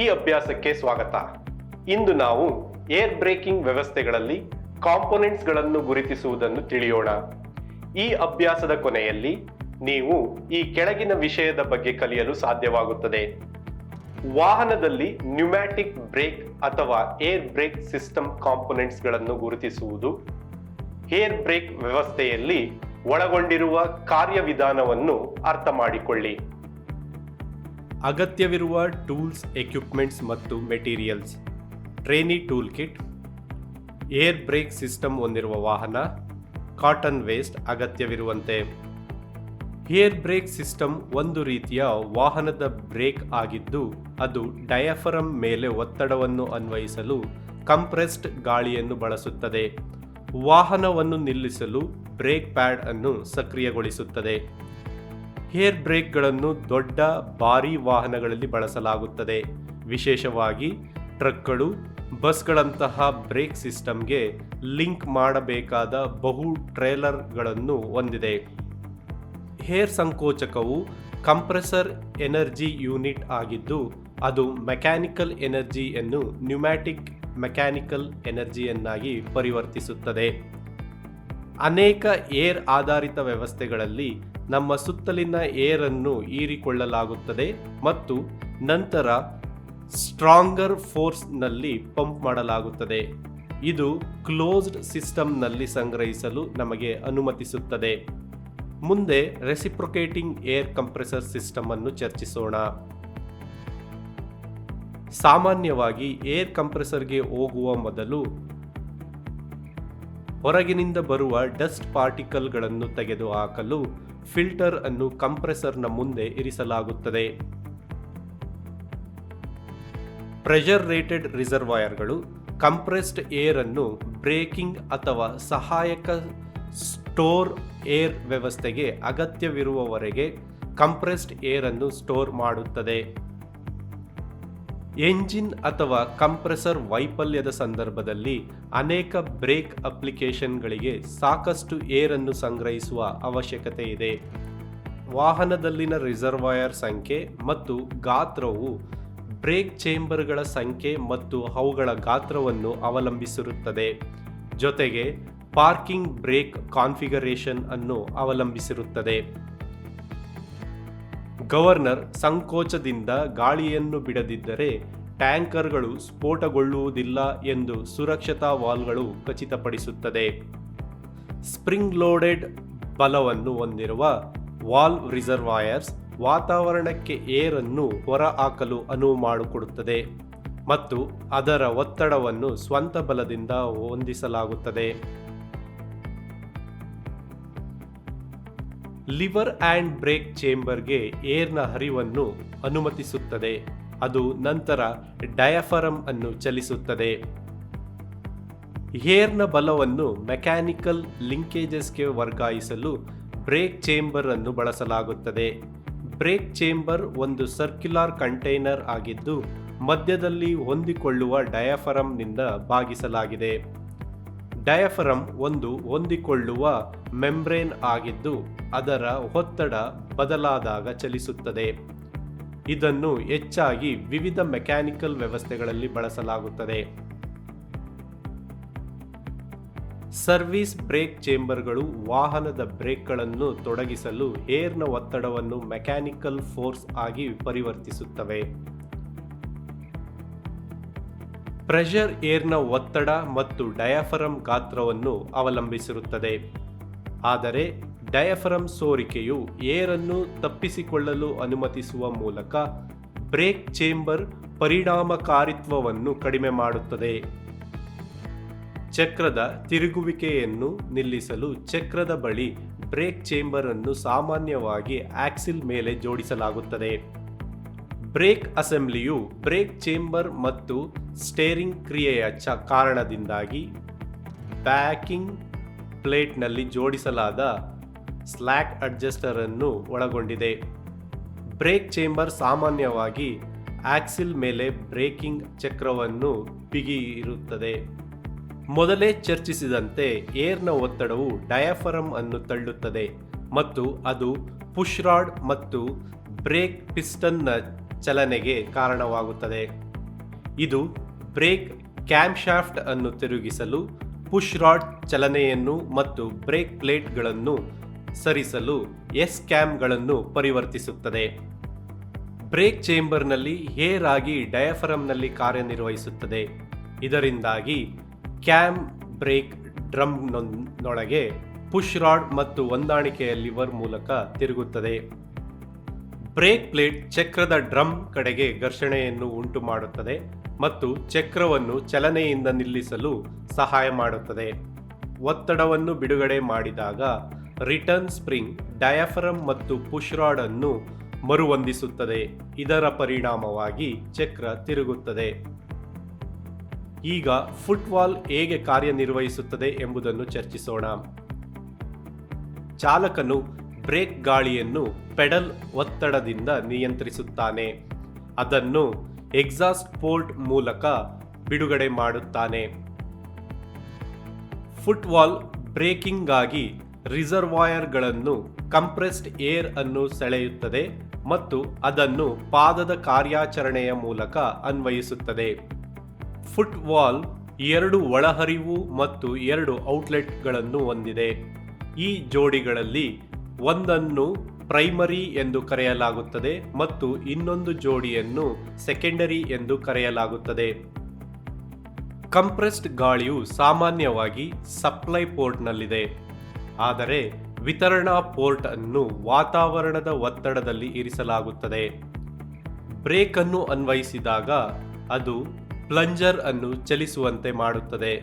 ಈ ಅಭ್ಯಾಸಕ್ಕೆ ಸ್ವಾಗತ. ಇಂದು ನಾವು ಏರ್ ಬ್ರೇಕಿಂಗ್ ವ್ಯವಸ್ಥೆಗಳಲ್ಲಿ ಕಾಂಪೊನೆಂಟ್ಸ್ಗಳನ್ನು ಗುರುತಿಸುವುದನ್ನು ತಿಳಿಯೋಣ. ಈ ಅಭ್ಯಾಸದ ಕೊನೆಯಲ್ಲಿ ನೀವು ಈ ಕೆಳಗಿನ ವಿಷಯದ ಬಗ್ಗೆ ಕಲಿಯಲು ಸಾಧ್ಯವಾಗುತ್ತದೆ. ವಾಹನದಲ್ಲಿ ನ್ಯೂಮ್ಯಾಟಿಕ್ ಬ್ರೇಕ್ ಅಥವಾ ಏರ್ ಬ್ರೇಕ್ ಸಿಸ್ಟಮ್ ಕಾಂಪೊನೆಂಟ್ಸ್ಗಳನ್ನು ಗುರುತಿಸುವುದು, ಏರ್ ಬ್ರೇಕ್ ವ್ಯವಸ್ಥೆಯಲ್ಲಿ ಒಳಗೊಂಡಿರುವ ಕಾರ್ಯವಿಧಾನವನ್ನು ಅರ್ಥ ಮಾಡಿಕೊಳ್ಳಿ. ಅಗತ್ಯವಿರುವ ಟೂಲ್ಸ್, ಎಕ್ವಿಪ್ಮೆಂಟ್ಸ್ ಮತ್ತು materials. Trainee tool kit air brake system ಹೊಂದಿರುವ ವಾಹನ, ಕಾಟನ್ ವೇಸ್ಟ್ ಅಗತ್ಯವಿರುವಂತೆ. ಏರ್ ಬ್ರೇಕ್ ಸಿಸ್ಟಮ್ ಒಂದು ರೀತಿಯ ವಾಹನದ ಬ್ರೇಕ್ ಆಗಿದ್ದು, ಅದು ಡಯಾಫರಮ್ ಮೇಲೆ ಒತ್ತಡವನ್ನು ಅನ್ವಯಿಸಲು ಕಂಪ್ರೆಸ್ಡ್ ಗಾಳಿಯನ್ನು ಬಳಸುತ್ತದೆ. ವಾಹನವನ್ನು ನಿಲ್ಲಿಸಲು ಬ್ರೇಕ್ ಪ್ಯಾಡ್ ಅನ್ನು ಸಕ್ರಿಯಗೊಳಿಸುತ್ತದೆ. ಏರ್ ಬ್ರೇಕ್ಗಳನ್ನು ದೊಡ್ಡ ಭಾರೀ ವಾಹನಗಳಲ್ಲಿ ಬಳಸಲಾಗುತ್ತದೆ. ವಿಶೇಷವಾಗಿ ಟ್ರಕ್ಗಳು ಬಸ್ಗಳಂತಹ ಬ್ರೇಕ್ ಸಿಸ್ಟಮ್ಗೆ ಲಿಂಕ್ ಮಾಡಬೇಕಾದ ಬಹು ಟ್ರೇಲರ್ಗಳನ್ನು ಹೊಂದಿದೆ. ಹೇರ್ ಸಂಕೋಚಕವು ಕಂಪ್ರೆಸರ್ ಎನರ್ಜಿ ಯೂನಿಟ್ ಆಗಿದ್ದು, ಅದು ಮೆಕ್ಯಾನಿಕಲ್ ಎನರ್ಜಿಯನ್ನು ನ್ಯೂಮ್ಯಾಟಿಕ್ ಮೆಕ್ಯಾನಿಕಲ್ ಎನರ್ಜಿಯನ್ನಾಗಿ ಪರಿವರ್ತಿಸುತ್ತದೆ. ಅನೇಕ ಏರ್ ಆಧಾರಿತ ವ್ಯವಸ್ಥೆಗಳಲ್ಲಿ ನಮ್ಮ ಸುತ್ತಲಿನ ಏರನ್ನು ಹೀರಿಕೊಳ್ಳಲಾಗುತ್ತದೆ ಮತ್ತು ನಂತರ ಸ್ಟ್ರಾಂಗರ್ ಫೋರ್ಸ್ನಲ್ಲಿ ಪಂಪ್ ಮಾಡಲಾಗುತ್ತದೆ. ಇದು ಕ್ಲೋಸ್ಡ್ ಸಿಸ್ಟಮ್ನಲ್ಲಿ ಸಂಗ್ರಹಿಸಲು ನಮಗೆ ಅನುಮತಿಸುತ್ತದೆ. ಮುಂದೆ ರೆಸಿಪ್ರೊಕೇಟಿಂಗ್ ಏರ್ ಕಂಪ್ರೆಸರ್ ಸಿಸ್ಟಮ್ ಅನ್ನು ಚರ್ಚಿಸೋಣ. ಸಾಮಾನ್ಯವಾಗಿ ಏರ್ ಕಂಪ್ರೆಸರ್ಗೆ ಹೋಗುವ ಮೊದಲು ಹೊರಗಿನಿಂದ ಬರುವ ಡಸ್ಟ್ ಪಾರ್ಟಿಕಲ್ಗಳನ್ನು ತೆಗೆದುಹಾಕಲು ಫಿಲ್ಟರ್ ಅನ್ನು ಕಂಪ್ರೆಸರ್ನ ಮುಂದೆ ಇರಿಸಲಾಗುತ್ತದೆ. ಪ್ರೆಷರ್ ರೇಟೆಡ್ ರಿಸರ್ವಾಯರ್ಗಳು ಕಂಪ್ರೆಸ್ಡ್ ಏರ್ ಅನ್ನು ಬ್ರೇಕಿಂಗ್ ಅಥವಾ ಸಹಾಯಕ ಸ್ಟೋರ್ ಏರ್ ವ್ಯವಸ್ಥೆಗೆ ಅಗತ್ಯವಿರುವವರೆಗೆ ಕಂಪ್ರೆಸ್ಡ್ ಏರ್ ಅನ್ನು ಸ್ಟೋರ್ ಮಾಡುತ್ತದೆ. ಎಂಜಿನ್ ಅಥವಾ ಕಂಪ್ರೆಸರ್ ವೈಫಲ್ಯದ ಸಂದರ್ಭದಲ್ಲಿ ಅನೇಕ ಬ್ರೇಕ್ ಅಪ್ಲಿಕೇಶನ್ಗಳಿಗೆ ಸಾಕಷ್ಟು ಏರನ್ನು ಸಂಗ್ರಹಿಸುವ ಅವಶ್ಯಕತೆ ಇದೆ. ವಾಹನದಲ್ಲಿನ ರಿಸರ್ವಾಯರ್ ಸಂಖ್ಯೆ ಮತ್ತು ಗಾತ್ರವು ಬ್ರೇಕ್ ಚೇಂಬರ್ಗಳ ಸಂಖ್ಯೆ ಮತ್ತು ಅವುಗಳ ಗಾತ್ರವನ್ನು ಅವಲಂಬಿಸಿರುತ್ತದೆ. ಜೊತೆಗೆ ಪಾರ್ಕಿಂಗ್ ಬ್ರೇಕ್ ಕಾನ್ಫಿಗರೇಷನ್ ಅನ್ನು ಅವಲಂಬಿಸಿರುತ್ತದೆ. ಗವರ್ನರ್ ಸಂಕೋಚದಿಂದ ಗಾಳಿಯನ್ನು ಬಿಡದಿದ್ದರೆ ಟ್ಯಾಂಕರ್ಗಳು ಸ್ಫೋಟಗೊಳ್ಳುವುದಿಲ್ಲ ಎಂದು ಸುರಕ್ಷತಾ ವಾಲ್ಗಳು ಖಚಿತಪಡಿಸುತ್ತದೆ. ಸ್ಪ್ರಿಂಗ್ ಲೋಡೆಡ್ ಬಲವನ್ನು ಹೊಂದಿರುವ ವಾಲ್ವ್ ರಿಸರ್ವಾಯರ್ಸ್ ವಾತಾವರಣಕ್ಕೆ ಏರನ್ನು ಹೊರ ಹೊರಹಾಕಲು ಅನುವು ಮಾಡಿಕೊಡುತ್ತದೆ ಮತ್ತು ಅದರ ಒತ್ತಡವನ್ನು ಸ್ವಂತ ಬಲದಿಂದ ಹೊಂದಿಸಲಾಗುತ್ತದೆ. ಲಿವರ್ ಆ್ಯಂಡ್ ಬ್ರೇಕ್ ಚೇಂಬರ್ಗೆ ಏರ್ನ ಹರಿವನ್ನು ಅನುಮತಿಸುತ್ತದೆ. ಅದು ನಂತರ ಡಯಾಫರಮ್ ಅನ್ನು ಚಲಿಸುತ್ತದೆ. ಏರ್ನ ಬಲವನ್ನು ಮೆಕ್ಯಾನಿಕಲ್ ಲಿಂಕೇಜಸ್ಗೆ ವರ್ಗಾಯಿಸಲು ಬ್ರೇಕ್ ಚೇಂಬರ್ ಅನ್ನು ಬಳಸಲಾಗುತ್ತದೆ. ಬ್ರೇಕ್ ಚೇಂಬರ್ ಒಂದು ಸರ್ಕ್ಯುಲಾರ್ ಕಂಟೈನರ್ ಆಗಿದ್ದು, ಮಧ್ಯದಲ್ಲಿ ಹೊಂದಿಕೊಳ್ಳುವ ಡಯಾಫರಮ್ನಿಂದ ಭಾಗಿಸಲಾಗಿದೆ. ಡಯಾಫರಮ್ ಒಂದು ಹೊಂದಿಕೊಳ್ಳುವ ಮೆಂಬ್ರೇನ್ ಆಗಿದ್ದು ಅದರ ಒತ್ತಡ ಬದಲಾದಾಗ ಚಲಿಸುತ್ತದೆ. ಇದನ್ನು ಹೆಚ್ಚಾಗಿ ವಿವಿಧ ಮೆಕ್ಯಾನಿಕಲ್ ವ್ಯವಸ್ಥೆಗಳಲ್ಲಿ ಬಳಸಲಾಗುತ್ತದೆ. ಸರ್ವಿಸ್ ಬ್ರೇಕ್ ಚೇಂಬರ್ಗಳು ವಾಹನದ ಬ್ರೇಕ್ಗಳನ್ನು ತೊಡಗಿಸಲು ಏರ್ನ ಒತ್ತಡವನ್ನು ಮೆಕ್ಯಾನಿಕಲ್ ಫೋರ್ಸ್ ಆಗಿ ಪರಿವರ್ತಿಸುತ್ತವೆ. ಪ್ರೆಷರ್ ಏರ್ನ ಒತ್ತಡ ಮತ್ತು ಡಯಾಫರಮ್ ಗಾತ್ರವನ್ನು ಅವಲಂಬಿಸಿರುತ್ತದೆ. ಆದರೆ ಡಯಾಫರಮ್ ಸೋರಿಕೆಯು ಏರನ್ನು ತಪ್ಪಿಸಿಕೊಳ್ಳಲು ಅನುಮತಿಸುವ ಮೂಲಕ ಬ್ರೇಕ್ ಚೇಂಬರ್ ಪರಿಣಾಮಕಾರಿತ್ವವನ್ನು ಕಡಿಮೆ ಮಾಡುತ್ತದೆ. ಚಕ್ರದ ತಿರುಗುವಿಕೆಯನ್ನು ನಿಲ್ಲಿಸಲು ಚಕ್ರದ ಬಳಿ ಬ್ರೇಕ್ ಚೇಂಬರ್ ಅನ್ನು ಸಾಮಾನ್ಯವಾಗಿ ಆಕ್ಸಿಲ್ ಮೇಲೆ ಜೋಡಿಸಲಾಗುತ್ತದೆ. ಬ್ರೇಕ್ ಅಸೆಂಬ್ಲಿಯು ಬ್ರೇಕ್ ಚೇಂಬರ್ ಮತ್ತು ಸ್ಟೇರಿಂಗ್ ಕ್ರಿಯೆಯ ಚ ಕಾರಣದಿಂದಾಗಿ ಬ್ಯಾಕಿಂಗ್ ಪ್ಲೇಟ್ನಲ್ಲಿ ಜೋಡಿಸಲಾದ ಸ್ಲ್ಯಾಕ್ ಅಡ್ಜಸ್ಟರ್ ಅನ್ನು ಒಳಗೊಂಡಿದೆ. ಬ್ರೇಕ್ ಚೇಂಬರ್ ಸಾಮಾನ್ಯವಾಗಿ ಆಕ್ಸಿಲ್ ಮೇಲೆ ಬ್ರೇಕಿಂಗ್ ಚಕ್ರವನ್ನು ಬಿಗಿಯಿರುತ್ತದೆ. ಮೊದಲೇ ಚರ್ಚಿಸಿದಂತೆ ಏರ್ನ ಒತ್ತಡವು ಡಯಾಫರಮ್ ಅನ್ನು ತಳ್ಳುತ್ತದೆ ಮತ್ತು ಅದು ಪುಷ್ ರಾಡ್ ಮತ್ತು ಬ್ರೇಕ್ ಪಿಸ್ಟನ್ನ ಚಲನೆಗೆ ಕಾರಣವಾಗುತ್ತದೆ. ಇದು ಬ್ರೇಕ್ ಕ್ಯಾಂಪ್ ಶಾಫ್ಟ್ ಅನ್ನು ತಿರುಗಿಸಲು ಪುಷ್ ರಾಡ್ ಚಲನೆಯನ್ನು ಮತ್ತು ಬ್ರೇಕ್ ಪ್ಲೇಟ್ಗಳನ್ನು ಸರಿಸಲು ಎಸ್ ಕ್ಯಾಮ್ಗಳನ್ನು ಪರಿವರ್ತಿಸುತ್ತದೆ. ಬ್ರೇಕ್ ಚೇಂಬರ್ನಲ್ಲಿ ಹೇರ್ ಆಗಿ ಡಯಾಫರಮ್ನಲ್ಲಿ ಕಾರ್ಯನಿರ್ವಹಿಸುತ್ತದೆ. ಇದರಿಂದಾಗಿ ಕ್ಯಾಮ್ ಬ್ರೇಕ್ ಡ್ರಮ್ನೊಳಗೆ ಪುಷ್ ರಾಡ್ ಮತ್ತು ಹೊಂದಾಣಿಕೆಯ ಲಿವರ್ ಮೂಲಕ ತಿರುಗುತ್ತದೆ. ಬ್ರೇಕ್ ಪ್ಲೇಟ್ ಚಕ್ರದ ಡ್ರಮ್ ಕಡೆಗೆ ಘರ್ಷಣೆಯನ್ನು ಉಂಟು ಮಾಡುತ್ತದೆ ಮತ್ತು ಚಕ್ರವನ್ನು ಚಲನೆಯಿಂದ ನಿಲ್ಲಿಸಲು ಸಹಾಯ ಮಾಡುತ್ತದೆ. ಒತ್ತಡವನ್ನು ಬಿಡುಗಡೆ ಮಾಡಿದಾಗ ರಿಟರ್ನ್ ಸ್ಪ್ರಿಂಗ್, ಡಯಾಫರಮ್ ಮತ್ತು ಪುಷ್ ರಾಡ್ ಅನ್ನು ಮರುಹೊಂದಿಸುತ್ತದೆ. ಇದರ ಪರಿಣಾಮವಾಗಿ ಚಕ್ರ ತಿರುಗುತ್ತದೆ. ಈಗ ಫುಟ್ಬಾಲ್ ಹೇಗೆ ಕಾರ್ಯನಿರ್ವಹಿಸುತ್ತದೆ ಎಂಬುದನ್ನು ಚರ್ಚಿಸೋಣ. ಚಾಲಕನು ಬ್ರೇಕ್ ಗಾಳಿಯನ್ನು ಪೆಡಲ್ ಒತ್ತಡದಿಂದ ನಿಯಂತ್ರಿಸುತ್ತಾನೆ. ಅದನ್ನು ಎಕ್ಸಾಸ್ಟ್ ಪೋರ್ಟ್ ಮೂಲಕ ಬಿಡುಗಡೆ ಮಾಡುತ್ತಾನೆ. ಫುಟ್ಬಾಲ್ ಬ್ರೇಕಿಂಗ್ಗಾಗಿ ರಿಸರ್ವಾಯರ್ಗಳನ್ನು ಕಂಪ್ರೆಸ್ಡ್ ಏರ್ ಅನ್ನು ಸೆಳೆಯುತ್ತದೆ ಮತ್ತು ಅದನ್ನು ಪಾದದ ಕಾರ್ಯಾಚರಣೆಯ ಮೂಲಕ ಅನ್ವಯಿಸುತ್ತದೆ. ಫುಟ್ಬಾಲ್ ಎರಡು ಒಳಹರಿವು ಮತ್ತು ಎರಡು ಔಟ್ಲೆಟ್ಗಳನ್ನು ಹೊಂದಿದೆ. ಈ ಜೋಡಿಗಳಲ್ಲಿ ಒಂದನ್ನು ಪ್ರೈಮರಿ ಎಂದು ಕರೆಯಲಾಗುತ್ತದೆ ಮತ್ತು ಇನ್ನೊಂದು ಜೋಡಿಯನ್ನು ಸೆಕೆಂಡರಿ ಎಂದು ಕರೆಯಲಾಗುತ್ತದೆ. ಕಂಪ್ರೆಸ್ಡ್ ಗಾಳಿಯು ಸಾಮಾನ್ಯವಾಗಿ ಸಪ್ಲೈ ಪೋರ್ಟ್ನಲ್ಲಿದೆ ಆದರೆ ವಿತರಣಾ ಪೋರ್ಟ್ ಅನ್ನು ವಾತಾವರಣದ ಒತ್ತಡದಲ್ಲಿ ಇರಿಸಲಾಗುತ್ತದೆ. ಬ್ರೇಕ್ ಅನ್ನು ಅನ್ವಯಿಸಿದಾಗ ಅದು ಪ್ಲಂಜರ್ ಅನ್ನು ಚಲಿಸುವಂತೆ ಮಾಡುತ್ತದೆ.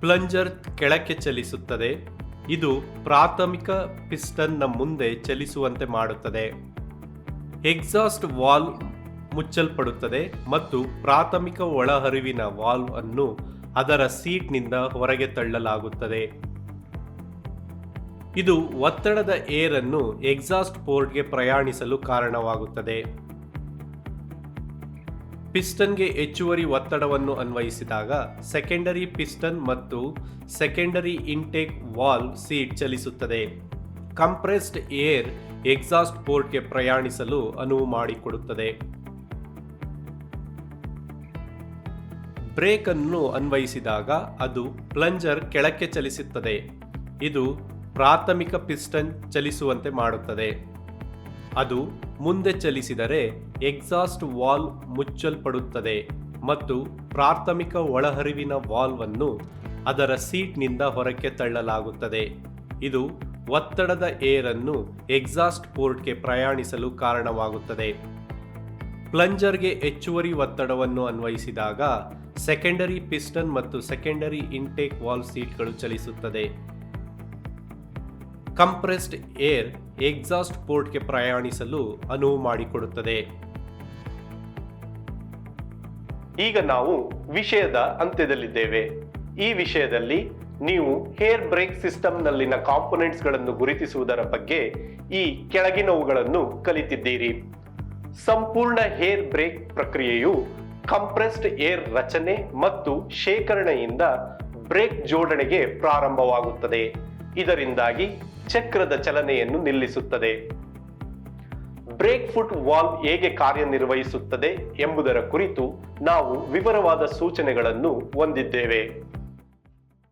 ಪ್ಲಂಜರ್ ಕೆಳಕ್ಕೆ ಚಲಿಸುತ್ತದೆ. ಇದು ಪ್ರಾಥಮಿಕ ಪಿಸ್ಟನ್ನ ಮುಂದೆ ಚಲಿಸುವಂತೆ ಮಾಡುತ್ತದೆ. ಎಕ್ಸಾಸ್ಟ್ ವಾಲ್ವ್ ಮುಚ್ಚಲ್ಪಡುತ್ತದೆ ಮತ್ತು ಪ್ರಾಥಮಿಕ ಒಳಹರಿವಿನ ವಾಲ್ವ್ ಅನ್ನು ಅದರ ಸೀಟ್ನಿಂದ ಹೊರಗೆ ತಳ್ಳಲಾಗುತ್ತದೆ. ಇದು ಒತ್ತಡದ ಏರನ್ನು ಎಕ್ಸಾಸ್ಟ್ ಪೋರ್ಟ್ಗೆ ಪ್ರಯಾಣಿಸಲು ಕಾರಣವಾಗುತ್ತದೆ. ಪಿಸ್ಟನ್ಗೆ ಹೆಚ್ಚುವರಿ ಒತ್ತಡವನ್ನು ಅನ್ವಯಿಸಿದಾಗ ಸೆಕೆಂಡರಿ ಪಿಸ್ಟನ್ ಮತ್ತು ಸೆಕೆಂಡರಿ ಇಂಟೇಕ್ ವಾಲ್ ಸೀಟ್ ಚಲಿಸುತ್ತದೆ. ಕಂಪ್ರೆಸ್ಡ್ ಏರ್ ಎಕ್ಸಾಸ್ಟ್ ಪೋರ್ಟ್ಗೆ ಪ್ರಯಾಣಿಸಲು ಅನುವು ಮಾಡಿಕೊಡುತ್ತದೆ. ಬ್ರೇಕ್ ಅನ್ನು ಅನ್ವಯಿಸಿದಾಗ ಅದು ಪ್ಲಂಜರ್ ಕೆಳಕ್ಕೆ ಚಲಿಸುತ್ತದೆ. ಇದು ಪ್ರಾಥಮಿಕ ಪಿಸ್ಟನ್ ಚಲಿಸುವಂತೆ ಮಾಡುತ್ತದೆ. ಅದು ಮುಂದೆ ಚಲಿಸಿದರೆ ಎಕ್ಸಾಸ್ಟ್ ವಾಲ್ ಮುಚ್ಚಲ್ಪಡುತ್ತದೆ ಮತ್ತು ಪ್ರಾಥಮಿಕ ಒಳಹರಿವಿನ ವಾಲ್ವ್ ಅನ್ನು ಅದರ ಸೀಟ್ನಿಂದ ಹೊರಕ್ಕೆ ತಳ್ಳಲಾಗುತ್ತದೆ. ಇದು ಒತ್ತಡದ ಏರನ್ನು ಎಕ್ಸಾಸ್ಟ್ ಪೋರ್ಟ್ಗೆ ಪ್ರಯಾಣಿಸಲು ಕಾರಣವಾಗುತ್ತದೆ. ಪ್ಲಂಜರ್ಗೆ ಹೆಚ್ಚುವರಿ ಒತ್ತಡವನ್ನು ಅನ್ವಯಿಸಿದಾಗ ಸೆಕೆಂಡರಿ ಪಿಸ್ಟನ್ ಮತ್ತು ಸೆಕೆಂಡರಿ ಇಂಟೇಕ್ ವಾಲ್ ಸೀಟ್ಗಳು ಚಲಿಸುತ್ತದೆ. ಕಂಪ್ರೆಸ್ಡ್ ಏರ್ ಎಕ್ಸಾಸ್ಟ್ ಪೋರ್ಟ್ಗೆ ಪ್ರಯಾಣಿಸಲು ಅನುವು ಮಾಡಿಕೊಡುತ್ತದೆ. ಈಗ ನಾವು ವಿಷಯದ ಅಂತ್ಯದಲ್ಲಿದ್ದೇವೆ. ಈ ವಿಷಯದಲ್ಲಿ ನೀವು ಹೇರ್ ಬ್ರೇಕ್ ಸಿಸ್ಟಮ್ನಲ್ಲಿನ ಕಾಂಪೊನೆಂಟ್ಸ್ಗಳನ್ನು ಗುರುತಿಸುವುದರ ಬಗ್ಗೆ ಈ ಕೆಳಗಿನವುಗಳನ್ನು ಕಲಿತಿದ್ದೀರಿ. ಸಂಪೂರ್ಣ ಹೇರ್ ಬ್ರೇಕ್ ಪ್ರಕ್ರಿಯೆಯು ಕಂಪ್ರೆಸ್ಡ್ ಏರ್ ರಚನೆ ಮತ್ತು ಶೇಖರಣೆಯಿಂದ ಬ್ರೇಕ್ ಜೋಡಣೆಗೆ ಪ್ರಾರಂಭವಾಗುತ್ತದೆ. ಇದರಿಂದಾಗಿ ಚಕ್ರದ ಚಲನೆಯನ್ನು ನಿಲ್ಲಿಸುತ್ತದೆ. ಬ್ರೇಕ್ ಫುಟ್ ವಾಲ್ವ್ ಹೇಗೆ ಕಾರ್ಯನಿರ್ವಹಿಸುತ್ತದೆ ಎಂಬುದರ ಕುರಿತು ನಾವು ವಿವರವಾದ ಸೂಚನೆಗಳನ್ನು ಹೊಂದಿದ್ದೇವೆ.